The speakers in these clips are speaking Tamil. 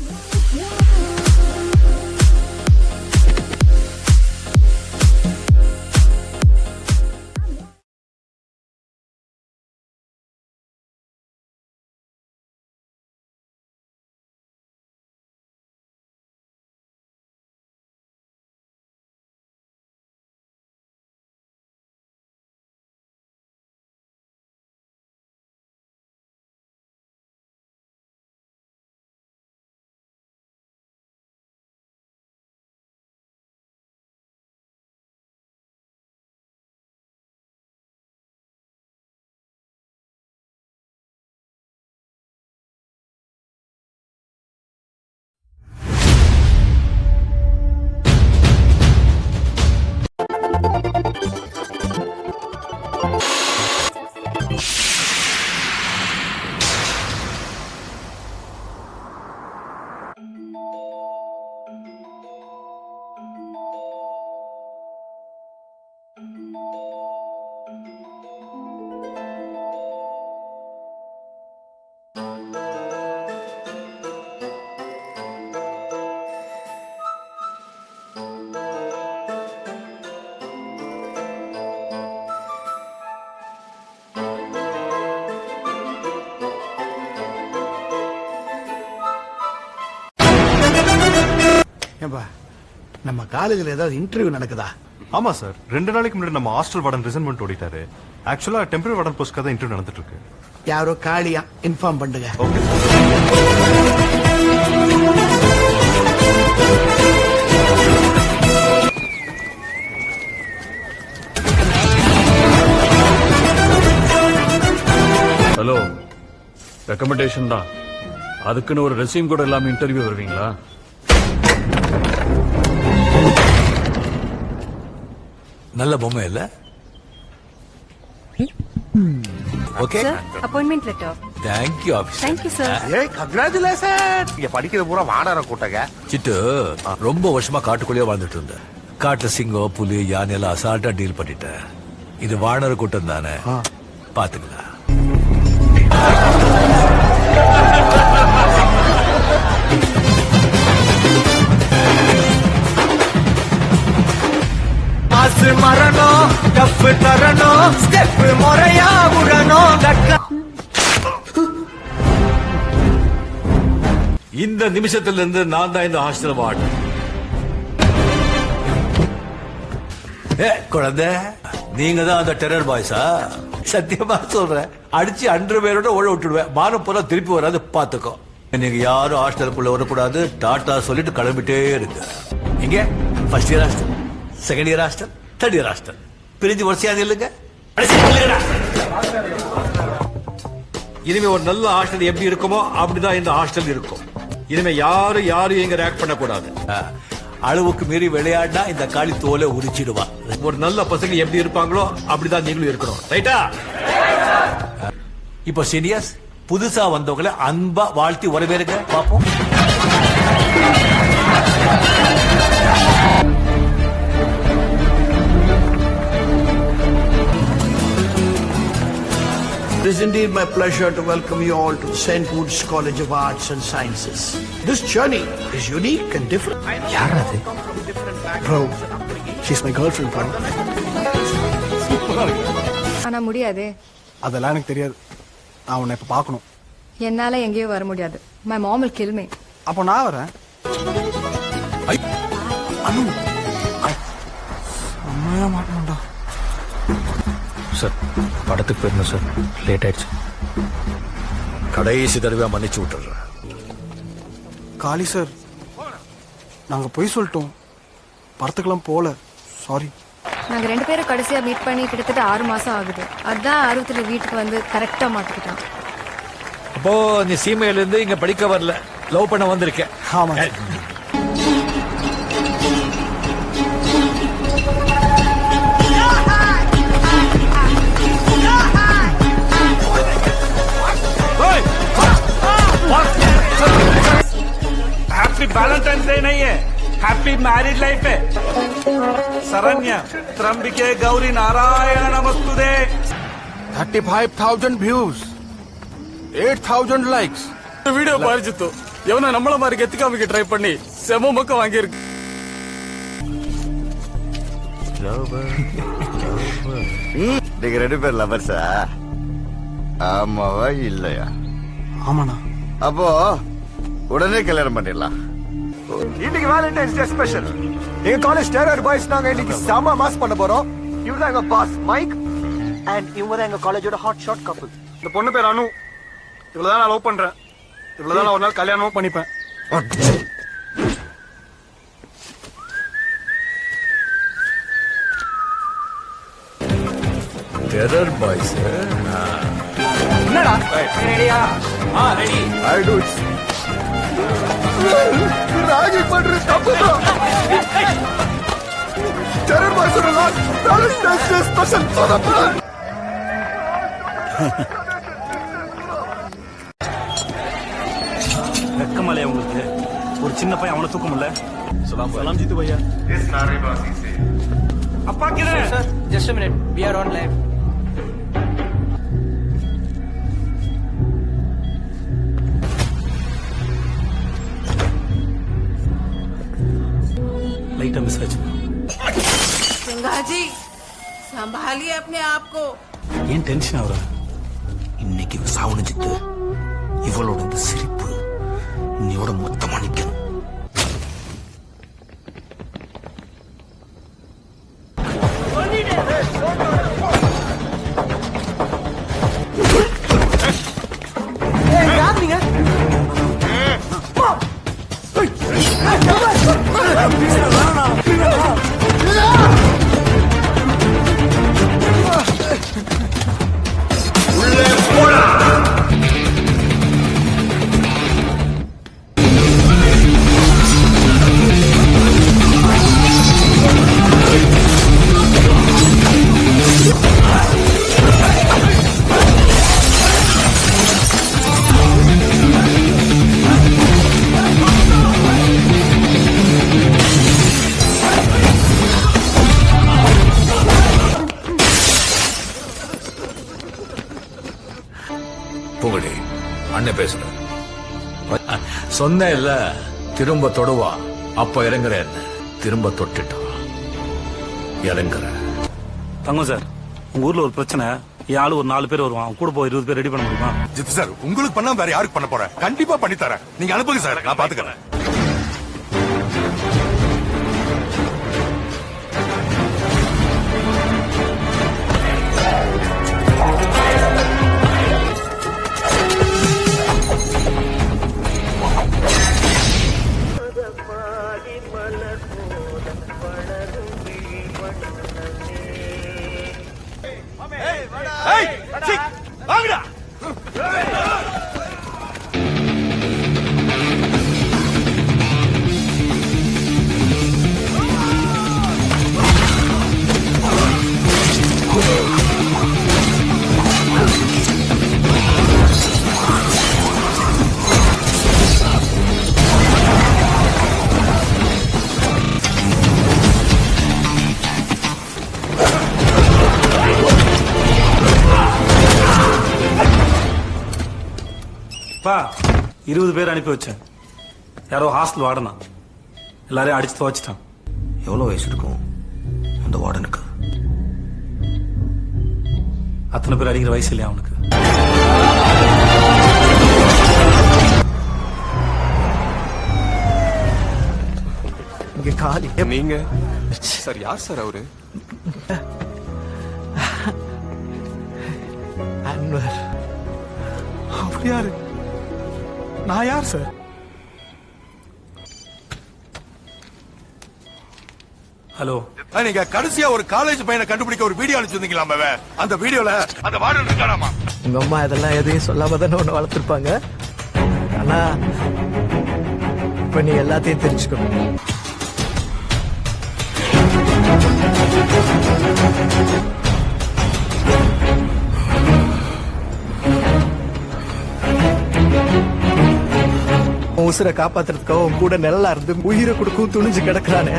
Yeah. ஏன்பா நம்ம காலேஜ்ல ஏதாவது இன்டர்வியூ நடக்குதா? ஆமா சார் ரெண்டு நாளைக்கு முன்னாடி நம்ம ஹாஸ்டல் வார்டன் ரிசைன்மெண்ட் ஓடிட்டாரு. ஆக்சுவலா டெம்பரரி வார்டன் போஸ்ட்காக தான் இன்டர்வியூ நடந்துட்டு இருக்கு யாரோ காளியா இன்ஃபார்ம் பண்ணுங்க. ஓகே ஹலோ ரெக்கமெண்டேஷன் தான். அதுக்குன்னு ஒரு ரெசியூம் கூட இல்லாம இன்டர்வியூ வருவீங்களா? நல்ல பொம்மை இல்ல? Okay Sir, appointment letter. Thank you office Thank you, sir. ஏய் கங்க்ராச்சுலேஷன் இங்க படிக்கிறது பூரா வானர கூட்டங்க. சிட்டு ரொம்ப வருஷமா காட்டுக்குள்ளேயே வாழ்ந்துட்டு இருந்தேன் காட்டுல சிங்கம் புலி யானை எல்லாம் அசால்ட்டா டீல் பண்ணிட்டேன் இது வானர கூட்டம் தானே? பாத்துக்கலாம் காசு மரணம் கப்பு தரணும் ஸ்டெப் முறையா உடனும் இந்த நிமிஷத்துல இருந்து நான் தான் இந்த ஹாஸ்டல் வார்டு ஏ குழந்தை நீங்க தான் அந்த டெரர் பாய்ஸா சத்தியமா சொல்றேன். அடிச்சு அன்று பேரோட ஓட விட்டுடுவேன். மானம் போல திருப்பி வராது பாத்துக்கோ. நீங்க யாரும் ஹாஸ்டலுக்குள்ள வரக்கூடாது. டாட்டா சொல்லிட்டு கிளம்பிட்டே இருக்கு இங்க first year hostel second year hostel third year hostel பிரிஞ்சு வரிசையா இல்லைங்க. இனிமே ஒரு நல்ல ஹாஸ்டல் எப்படி இருக்குமோ அப்படிதான் இந்த ஹாஸ்டல் இருக்கும். இனிமே யாரும் யாரும் எங்க ரேக் பண்ணக்கூடாது. அளவுக்கு மீறி விளையாடினா இந்த காளி தோலை உரிச்சிடுவா. ஒரு நல்ல பசங்க எப்படி இருப்பாங்களோ அப்படிதான் நீங்களும் இருக்கணும். ரைட்டா இப்போ சீனியர்ஸ் புதுசா வந்தவங்களை அன்பா வாழ்த்தி வரவேற்க பாப்போம் is indeed my pleasure to welcome you all to St. Wood's College of Arts and Sciences. This journey is unique and different. She's my girl friend bro ஆனா முடியாது அதெல்லாம் எனக்கு தெரியாது நான் உன்னை இப்ப பார்க்கணும் என்னால எங்கேயோ வர முடியாது my mom will kill me அப்போ நான் வரேன் படத்துக்கு போயிருந்தோம் சார் லேட் ஆயிடுச்சு. கடைசி தடவை மன்னிச்சு விட்டுறேன் காளி சார் நாங்க பொய் சொல்லிட்டோம். படத்துக்கெல்லாம் போல. சாரி நாங்க ரெண்டு பேரும் கடைசியா மீட் பண்ணி கிட்டத்தட்ட ஆறு மாசம் ஆகுது. அதான் ஆர்வத்துல வீட்டுக்கு வந்து கரெக்டா மாட்டிக்கிட்டான் அப்போ நீ சீமையில இருந்து இங்க படிக்க வரல. லவ் பண்ண வந்திருக்கேன். ஆமா वैलेंटाइन डे नहीं है हैप्पी मैरिड लाइफ है शरण्य त्रंबिके गौरी नारायण नमस्तुते thirty five thousand views eight thousand likes video பாரிச்சித்து எவனை நம்மள மாதிரி கெத்து காமிக்க ட்ரை பண்ணி செம மொக்க வாங்கியிருக்கு நீங்க ரெண்டு பேர் லவர்ஸா ஆமாவா இல்லையா ஆமாண்ணா அப்போ உடனே கல்யாணம் பண்ணிடலாம் இன்னைக்கு வேலண்டைன்ஸ் டே ஸ்பெஷல் எங்க காலேஜ் டெரர் பாய்ஸ் நாங்க இன்னைக்கு செம மாஸ் பண்ண போறோம். இவர் தான் எங்க பாஸ் மைக் அண்ட் இவங்க தான் எங்க காலேஜோட ஹாட் ஷாட் கப்பல் இந்த பொண்ணு பேர் அனு. இவ்வளவுதான் நான் லவ் பண்றேன். இவ்வளவுதான் நான் ஒரு நாள் கல்யாணமும் பண்ணிப்பேன். Terror boys I do it's ragi பண்ற தப்பு தான் டெரர் ஸ்பெஷல் வெக்கமலையா உங்களுக்கு. ஒரு சின்ன பையன் அவனை தூக்க முடியல சலாம் ஜித்து பையா அப்பா grey just minute we are on live லைட்டா மிஸ் ஆச்சு சிங்காஜி சம்பாலியே அப்னே ஆப்கோ ஏன் டென்ஷன் ஆகுற? இன்னைக்கு சாவணிஞ்சிட்டு இவளோட இந்த சிரிப்பு இன்னையோட மொத்தமா நிக்கணும். புகழி. அண்ணன் பேசுறேன் சொன்னேன் இல்ல திரும்ப தொடுவா. அப்ப இறங்குறேன். திரும்ப தொட்டுட்டான் இறங்குற. தங்கம் சார் உங்க ஊர்ல ஒரு பிரச்சனை. ஆளு ஒரு நாலு பேர் வருவான். கூட போய் இருபது பேர் ரெடி பண்ண முடியுமா? ஜித்து சார் உங்களுக்கு பண்ணா வேற யாருக்கு பண்ண போறேன் கண்டிப்பா பண்ணி தரேன். நீங்க அனுப்புங்க சார் நான் பாத்துக்கிறேன். இருபது பேர் அனுப்பி வச்சேன். யாரோ ஹாஸ்டல் வாடனா எல்லாரையும் அடிச்சு துவச்சிட்டான். எவ்வளவு வயசு இருக்கும் அந்த வார்டனுக்கு? அத்தனை பேர் அடிக்கிற வயசு இல்லையா அவனுக்கு? இங்க காலி. நீங்க? சார் யார் சார் அவரு? அன்வர். அப்படி யாரு? நான் யார் சார் ஹலோ நீங்க கடைசியா ஒரு காலேஜ் பையனை கண்டுபிடிக்க ஒரு வீடியோ அனுப்பிச்சிருந்தீங்களாம் அவன். அந்த வீடியோல அந்த வார்டன் இருக்கானாமா? உங்க அம்மா இதெல்லாம் எதையும் சொல்லாம தானே ஒண்ணு வளர்த்துருப்பாங்க. ஆனா இப்ப நீ எல்லாத்தையும் தெரிஞ்சுக்கணும் உன் உசுரை காப்பாத்துறதுக்காக உன் கூட நல்லா இருந்து உயிரை கொடுக்கும் துணிஞ்சு கிடக்குறானே.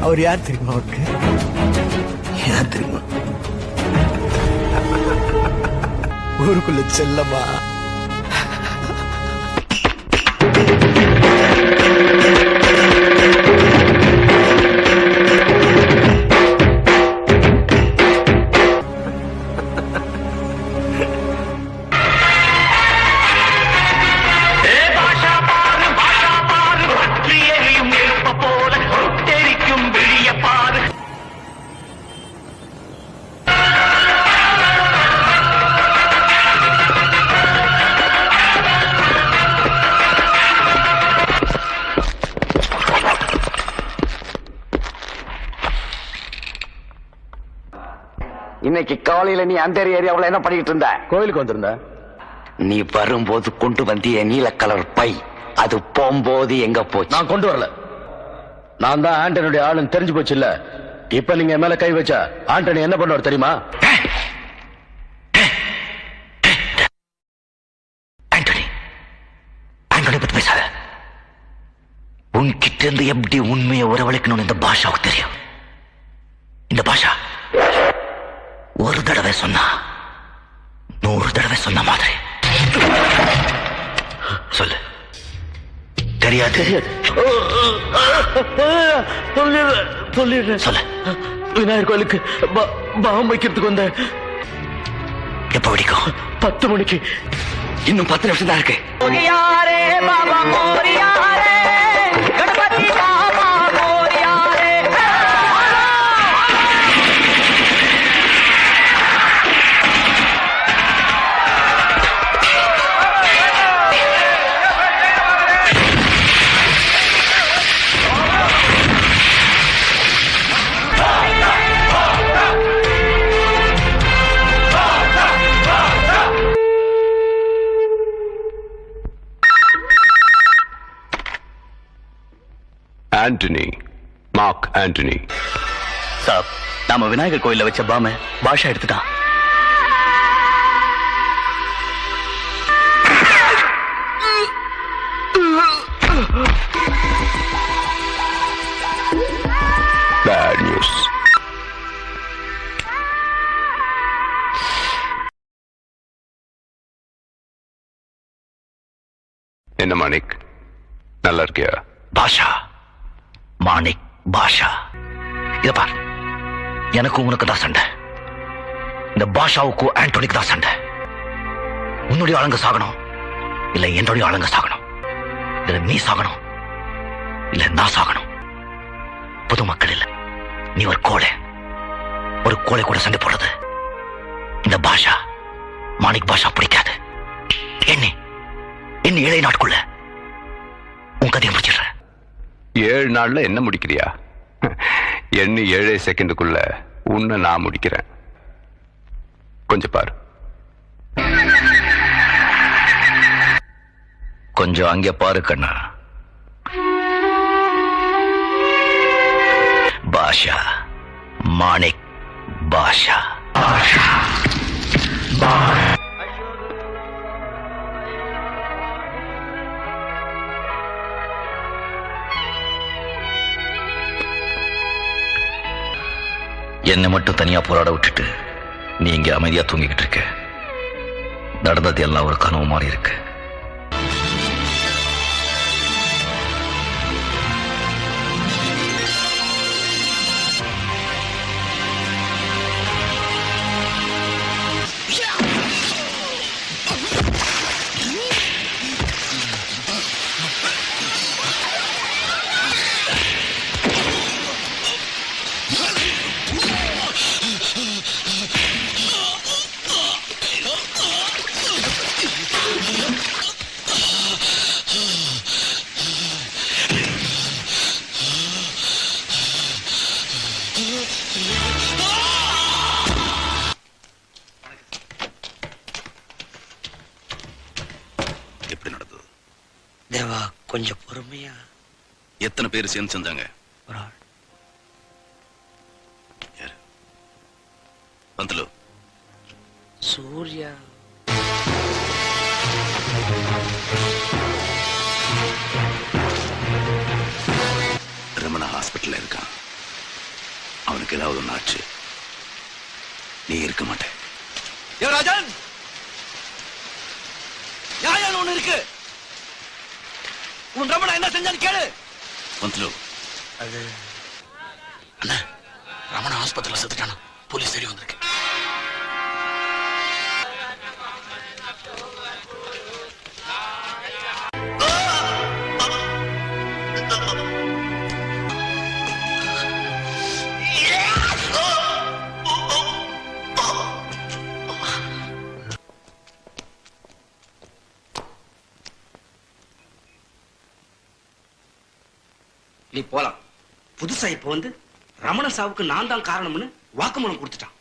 அவர் யார் தெரியுமா அவருக்கு யார் தெரியுமா? ஊருக்குள்ள செல்லமா? காலையில நீ அந்த ஏரியாவுல என்ன பண்ணிட்டு இருந்த? கோயிலுக்கு வந்திருந்த? நீ வரும்போது கொண்டு வந்திய நீல கலர் பை. அது போகும்போது எங்க போச்சு? நான் கொண்டு வரல. நான் தான் ஆண்டனியுடைய ஆளுன்னு தெரிஞ்சு போச்சு இல்ல இப்ப நீங்க மேல கை வச்சா ஆண்டனி என்ன பண்ணுவார் தெரியுமா? உன்கிட்ட இருந்து எப்படி உண்மையை உறவழைக்கணும்னு இந்த பாஷாவுக்கு தெரியும். இந்த பாஷா ஒரு தடவை சொன்னா நூறு தடவை சொன்ன மாதிரி. சொல்லு. தெரியாது. சொல்லிடுறேன் சொல்லிடுறேன். சொல்லு. விநாயகர் கோயிலுக்கு பா- பாம் வைக்கிறதுக்கு வந்த எப்ப வெடிக்கும்? பத்து மணிக்கு. இன்னும் பத்து நிமிஷம் தான் இருக்கு ஆண்டனி மார்க் ஆண்டனி. சார் நாம விநாயகர் கோயில்ல வச்ச பாம பாஷா எடுத்துட்டான் பேட் நியூஸ் என்ன மாணிக் நல்லா இருக்கியா? பாஷா. மாணிக் பாஷா. இத பார். எனக்கும் உனக்கு தான் சண்டை. இந்த பாஷாவுக்கும் ஆண்டோனிக்கு தான் சண்டை. உன்னுடைய ஆளுங்க சாகணும் இல்ல என்னுடைய ஆளுங்க சாகணும். இல்ல நீ சாகணும் இல்ல நான் சாகணும். பொதுமக்கள் இல்ல. நீ ஒரு கோழை. ஒரு கோழை கூட சண்டை போடுறது இந்த பாஷா. மாணிக் பாஷா பிடிக்காது. என்ன என்ன ஏழை நாட்குள்ள உன் கதையை முடிச்சு ஏழு நாள்ல என்ன முடிக்கிறியா? எண்ணி ஏழே செகண்டுக்குள்ள உன்னை நான் முடிக்கிறேன். கொஞ்சம் பாரு. கொஞ்சம் அங்கே பாரு கண்ணா. பாஷா. மாணிக் பாஷா. என்னை மட்டும் தனியா போராட விட்டுட்டு நீ இங்க அமைதியா தூங்கிக்கிட்டு இருக்க. நடந்தது எல்லாம் ஒரு கனவு மாதிரி இருக்கு. எத்தனை பேர் சேர்ந்து செஞ்சாங்க ஒரு ஆள். யாரு? பந்தலு சூர்யா. ரமணா ஹாஸ்பிட்டல்ல இருக்கான். அவனுக்கு ஏதாவது ஒன்று ஆச்சு. நீ இருக்க மாட்டேன். ராஜன் நியாயம் ஒண்ணு இருக்கு? உன் ரமணா என்ன செஞ்சான்னு கேளு! பந்தலு அண்ணா ரமண ஆஸ்பத்திரியில செத்துட்டானா. போலீஸ் தேடி வந்திருக்கு. நீ போலாம். புதுசா இப்ப வந்து ரமண சாவுக்கு நான் தான் காரணம்னு வாக்குமூலம் கொடுத்துட்டான்.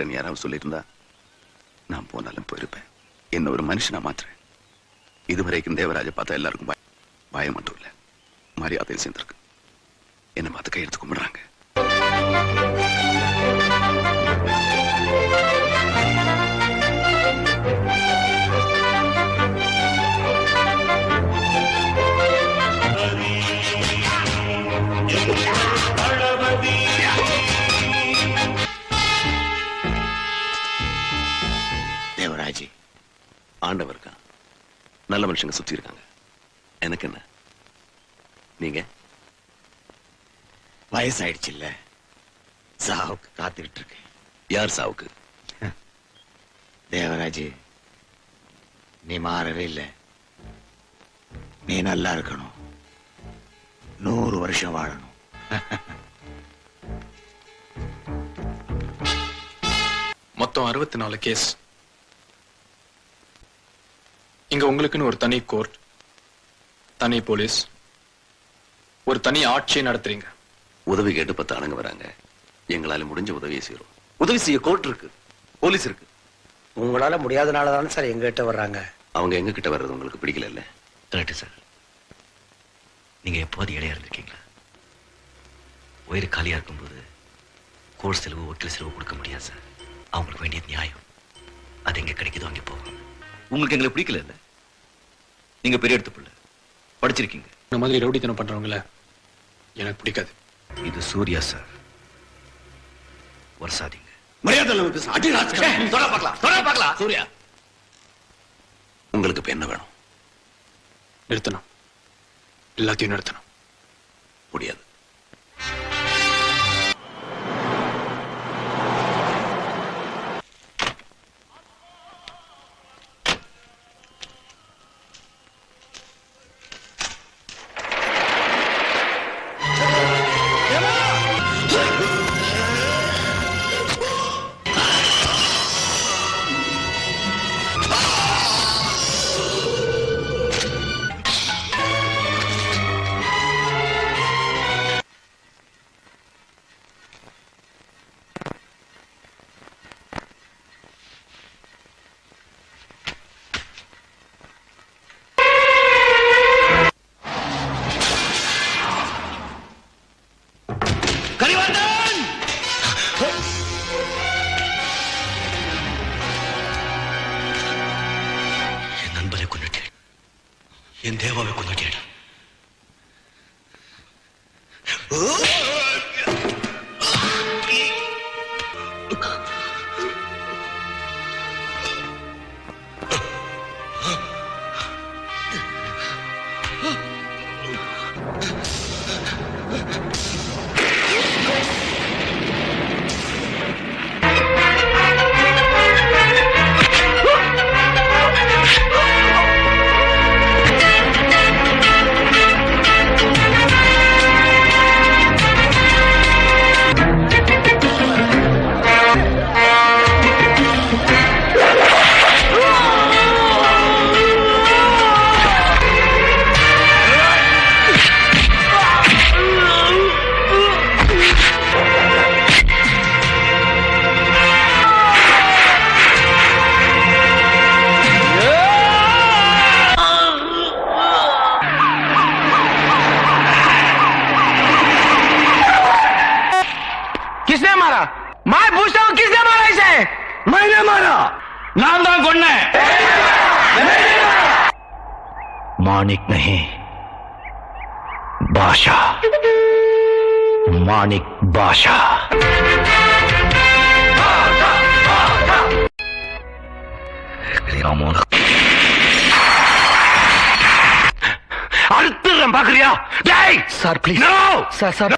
ஊர்லயே யாராவது சொல்லியிருந்தா நான் போனாலும் போயிருப்பேன். என்ன ஒரு மனுஷனா மாத்துறேன். இதுவரைக்கும் தேவராஜ பார்த்தா எல்லாருக்கும் பய- பயம் மட்டும் இல்ல. மரியாதையும் சேர்ந்திருக்கு. என்னை பார்த்து கையெடுத்து கும்பிடுறாங்க. ஆண்டவர் இருக்கான். நல்ல மனுஷங்க சுத்தி இருக்காங்க. எனக்கு என்ன? நீங்க? வயசாயிடுச்சு இல்ல சாவுக்கு காத்துக்கிட்டு இருக்கேன் யார் சாவுக்கு? தேவராஜ் நீ மாறவே இல்லை. நீ நல்லா இருக்கணும். நூறு வருஷம் வாழணும். மொத்தம் அறுபத்தி நாலு கேஸ் இங்க உங்களுக்குன்னு ஒரு தனி கோர்ட் தனி போலீஸ் ஒரு தனி ஆட்சியை நடத்துறீங்க. உதவி கேட்டு பத்து ஆளுங்க வராங்க. எங்களால முடிஞ்ச உதவியை செய்யறோம் உதவி செய்ய கோர்ட் இருக்கு. போலீஸ் இருக்கு. உங்களால முடியாதனால தானே சார் எங்ககிட்ட வர்றாங்க. அவங்க எங்க கிட்ட வர்றது உங்களுக்கு பிடிக்கல இல்ல கரெக்ட் சார் நீங்க எப்போது இடையா இருந்திருக்கீங்களா? உயிர் காலியா இருக்கும்போது கோர்ட் செலவு வக்கீல் செலவு கொடுக்க முடியாது சார் அவங்களுக்கு வேண்டிய நியாயம். அது எங்க கிடைக்குதோ அங்கே போகும் உங்களுக்கு எங்களை பிடிக்கல இல்ல? நீங்க பெரிய எடுத்து பிள்ளை. படிச்சிருக்கீங்க. இந்த மாதிரி ரவுடித்தனம் பண்றவங்கள எனக்கு பிடிக்காது. இது சூர்யா சார். வருஷாதீங்க. மரியாதை பார்க்கலாம் சூர்யா. உங்களுக்கு இப்ப என்ன வேணும்? நிறுத்தணும். எல்லாத்தையும் நிறுத்தணும். முடியாது. என் நண்பரை கொண்டுட்டேன் என் தேவாவை கொண்டுட்டேன் நான் தான் கொன்னேன் मानिक नहीं பாஷா மாணிக் பாஷா அழுத்துறேன் பாக்குறியா சார் ப்ளீஸ் சார் சார்